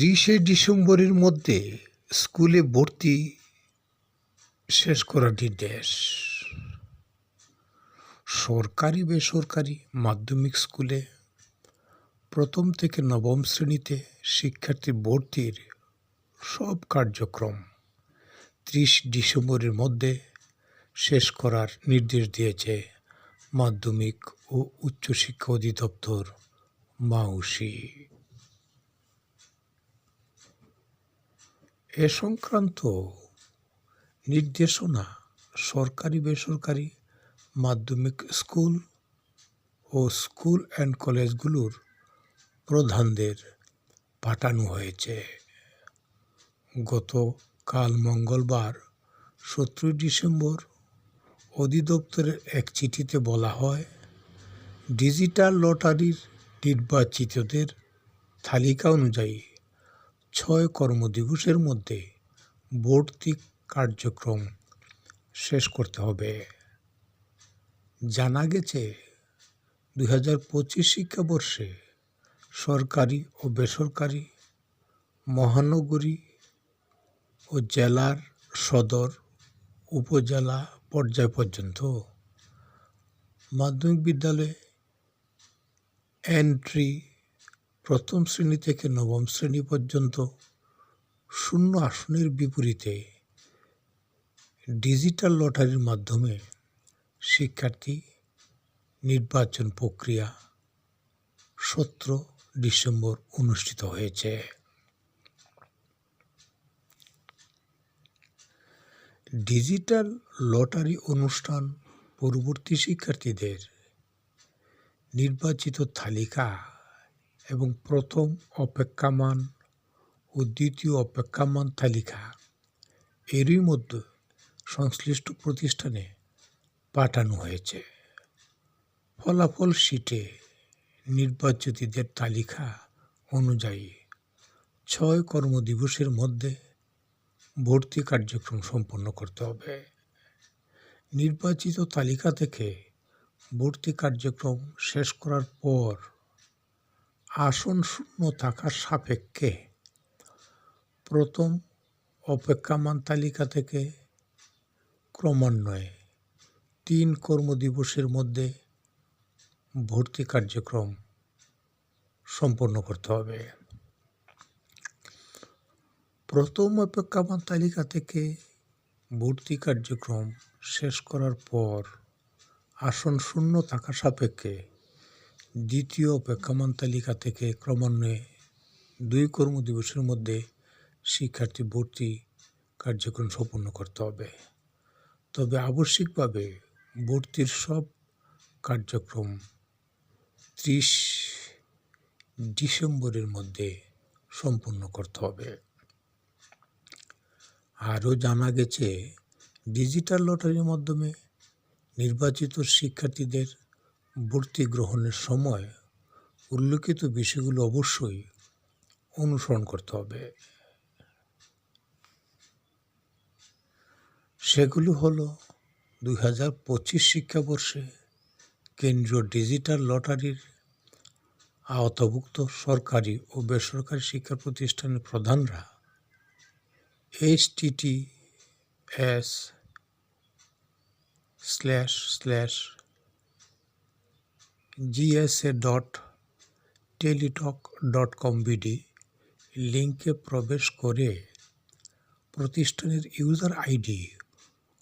ত্রিশে ডিসেম্বরের মধ্যে স্কুলে ভর্তি শেষ করার নির্দেশ সরকারি, বেসরকারি মাধ্যমিক স্কুলে প্রথম থেকে নবম শ্রেণীতে শিক্ষার্থী ভর্তির সব কার্যক্রম ত্রিশ ডিসেম্বরের মধ্যে শেষ করার নির্দেশ দিয়েছে মাধ্যমিক ও উচ্চশিক্ষা অধিদপ্তর মাউসি। এ সংক্রান্ত নির্দেশনা সরকারি বেসরকারি মাধ্যমিক স্কুল ও স্কুল অ্যান্ড কলেজগুলোর প্রধানদের পাঠানো হয়েছে। গতকাল মঙ্গলবার সতেরোই ডিসেম্বর অধিদপ্তরের এক চিঠিতে বলা হয়, ডিজিটাল লটারির নির্বাচিতদের তালিকা অনুযায়ী ছয় কর্মদিবসের মধ্যে ভর্তি কার্যক্রম শেষ করতে হবে। জানা গেছে, দুই হাজার পঁচিশ শিক্ষাবর্ষে সরকারি ও বেসরকারি, মহানগরী ও জেলার সদর, উপজেলা পর্যায় পর্যন্ত মাধ্যমিক বিদ্যালয়ে এন্ট্রি প্রথম শ্রেণি থেকে নবম শ্রেণি পর্যন্ত শূন্য আসনের বিপরীতে ডিজিটাল লটারির মাধ্যমে শিক্ষার্থী নির্বাচন প্রক্রিয়া সতেরো ডিসেম্বর অনুষ্ঠিত হয়েছে। ডিজিটাল লটারি অনুষ্ঠান পূর্ববর্তী শিক্ষার্থীদের নির্বাচিত তালিকা এবং প্রথম অপেক্ষামান ও দ্বিতীয় অপেক্ষামান তালিকা। এরই মধ্যে সংশ্লিষ্ট প্রতিষ্ঠানে পাঠানো হয়েছে। ফলাফল শিটে নির্বাচিতদের তালিকা অনুযায়ী ছয় কর্মদিবসের মধ্যে ভর্তি কার্যক্রম সম্পন্ন করতে হবে। নির্বাচিত তালিকা থেকে ভর্তি কার্যক্রম শেষ করার পর আসন শূন্য থাকার সাপেক্ষে প্রথম অপেক্ষামান তালিকা থেকে ক্রমান্বয়ে তিন কর্মদিবসের মধ্যে ভর্তি কার্যক্রম সম্পন্ন করতে হবে। প্রথম অপেক্ষামান তালিকা থেকে ভর্তি কার্যক্রম শেষ করার পর আসন শূন্য থাকা সাপেক্ষে দ্বিতীয় অপেক্ষামান তালিকা থেকে ক্রমান্বয়ে দুই কর্মদিবসের মধ্যে শিক্ষার্থী ভর্তি কার্যক্রম সম্পন্ন করতে হবে। তবে আবশ্যিকভাবে ভর্তির সব কার্যক্রম ত্রিশ ডিসেম্বরের মধ্যে সম্পন্ন করতে হবে। আরও জানা গেছে, ডিজিটাল লটারির মাধ্যমে নির্বাচিত শিক্ষার্থীদের ভর্তি গ্রহণের সময় উল্লেখিত বিষয়গুলো অবশ্যই অনুসরণ করতে হবে। সেগুলো হলো দুই হাজার পঁচিশ শিক্ষাবর্ষে কেন্দ্রীয় ডিজিটাল লটারির আওতাভুক্ত সরকারি ও বেসরকারি শিক্ষা প্রতিষ্ঠানের প্রধানরা HTT S slash slash GSA dot Teletalk dot com BD লিঙ্কে প্রবেশ করে প্রতিষ্ঠানের ইউজার আইডি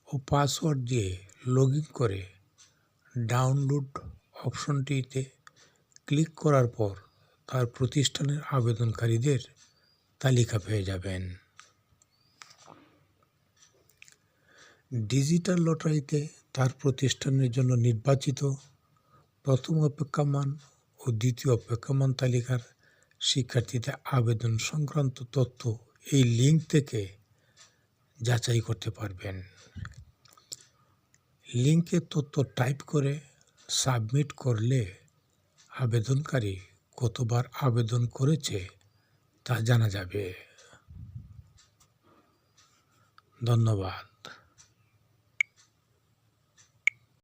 ও পাসওয়ার্ড দিয়ে লগ ইন করে ডাউনলোড অপশনটিতে ক্লিক করার পর তার প্রতিষ্ঠানের আবেদনকারীদের তালিকা পেয়ে যাবেন। ডিজিটাল লটারিতে তার প্রতিষ্ঠানের জন্য নির্বাচিত প্রথম অপেক্ষামান ও দ্বিতীয় অপেক্ষামান তালিকার শিক্ষার্থীদের আবেদন সংক্রান্ত তথ্য এই লিঙ্ক থেকে যাচাই করতে পারবেন। লিঙ্কে তথ্য টাইপ করে সাবমিট করলে আবেদনকারী কতবার আবেদন করেছে তা জানা যাবে। ধন্যবাদ।